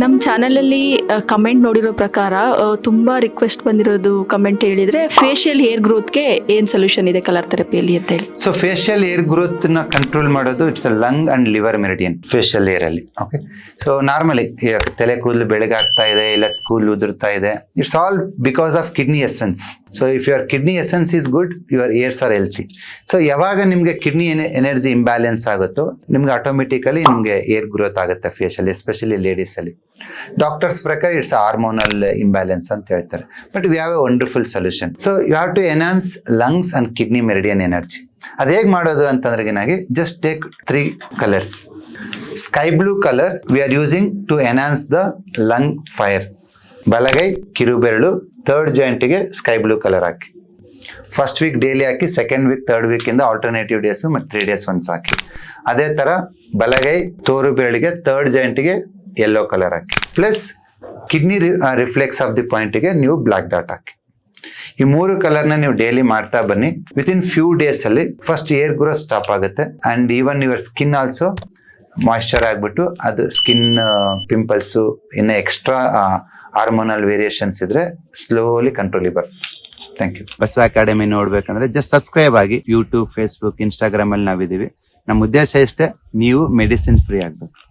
ನಮ್ಮ ಚಾನಲಲ್ಲಿ ಕಮೆಂಟ್ ನೋಡಿರೋ ಪ್ರಕಾರ ತುಂಬ ರಿಕ್ವೆಸ್ಟ್ ಬಂದಿರೋದು ಕಮೆಂಟ್ ಹೇಳಿದ್ರೆ ಫೇಶಿಯಲ್ ಹೇರ್ ಗ್ರೋತ್ಗೆ ಏನ್ ಸೊಲ್ಯೂಷನ್ ಇದೆ ಕಲರ್ ಥೆರಪಿಯಲ್ಲಿ ಅಂತ ಹೇಳಿ. So facial hair growth control ಮಾಡೋದು it's a lung and liver meridian facial hair ಅಲ್ಲಿ ಓಕೆ ಸೊ ನಾರ್ಮಲಿ ತಲೆ ಕೂದಲು ಬೆಳಗಾಗ್ತಾ ಇದೆ, ಇಲ್ಲ ಕೂದಲು ಉದುರ್ತಾ ಇದೆ it's all because of kidney essence so if your kidney essence is good your hairs are healthy so ಯಾವಾಗ ನಿಮಗೆ ಕಿಡ್ನಿ ಎನರ್ಜಿ ಇಂಬ್ಯಾಲೆನ್ಸ್ ಆಗುತ್ತೋ, ನಿಮ್ಗೆ ಆಟೋಮೆಟಿಕಲಿ ನಿಮಗೆ ಏರ್ ಗ್ರೋತ್ ಆಗುತ್ತೆ ಫೇಶಲ್ಲಿ ಎಸ್ಪೆಷಲಿ ಲೇಡೀಸಲ್ಲಿ ಡಾಕ್ಟರ್ಸ್ ಪ್ರಕಾರ ಇಟ್ಸ್ ಹಾರ್ಮೋನಲ್ ಇಂಬ್ಯಾಲೆನ್ಸ್ ಅಂತ ಹೇಳ್ತಾರೆ. But we have a wonderful solution so you have to enhance lungs and kidney meridian energy ಅದು ಹೇಗೆ ಮಾಡೋದು ಅಂತಂದ್ರೆಗಿನಾಗಿ just take three colours sky blue colour we are using to enhance the lung fire ಬಲಗೈ, ಕಿರುಬೆರಳು third ಜಾಯಿಂಟಿಗೆ sky blue colour ಹಾಕಿ. First week daily ಹಾಕಿ second week third ವೀಕಿಂದ alternative days ಮತ್ತು ತ್ರೀ ಡೇಸ್ ಒನ್ಸ್ ಹಾಕಿ. ಅದೇ ಥರ ಬಲಗೈ ತೋರು ಬೆರಳಿಗೆ ಥರ್ಡ್ ಜಾಯಿಂಟಿಗೆ yellow colour hockey. Plus kidney reflex of the ಪಾಯಿಂಟಿಗೆ ನೀವು ಬ್ಲ್ಯಾಕ್ ಡಾಟ್ ಹಾಕಿ. ಈ ಮೂರು ಕಲರ್ನ ನೀವು ಡೈಲಿ ಮಾಡ್ತಾ ಬನ್ನಿ. ವಿತಿನ್ ಫ್ಯೂ ಡೇಸ್ ಅಲ್ಲಿ ಫಸ್ಟ್ ಏರ್ ಗ್ರೋ ಸ್ಟಾಪ್ ಆಗುತ್ತೆ. And even your skin also moisture ಆಗಿಬಿಟ್ಟು ಅದು ಸ್ಕಿನ್ ಪಿಂಪಲ್ಸು ಇನ್ನು ಎಕ್ಸ್ಟ್ರಾ ಹಾರ್ಮೋನಲ್ ವೇರಿಯೇಷನ್ಸ್ ಇದ್ರೆ ಸ್ಲೋಲಿ ಕಂಟ್ರೋಲಿಗೆ ಬರುತ್ತೆ. ಥ್ಯಾಂಕ್ ಯು ಬಸವ ಅಕಾಡೆಮಿ ನೋಡ್ಬೇಕಂದ್ರೆ ಜಸ್ಟ್ ಸಬ್ಸ್ಕ್ರೈಬ್ ಆಗಿ ಯೂಟ್ಯೂಬ್ ಫೇಸ್ಬುಕ್ ಇನ್ಸ್ಟಾಗ್ರಾಮ್ ಅಲ್ಲಿ ನಾವಿದೀವಿ ನಮ್ಮ ಉದ್ದೇಶ ಇಷ್ಟೇ, ನೀವು ಮೆಡಿಸಿನ್ ಫ್ರೀ ಆಗ್ಬೇಕು.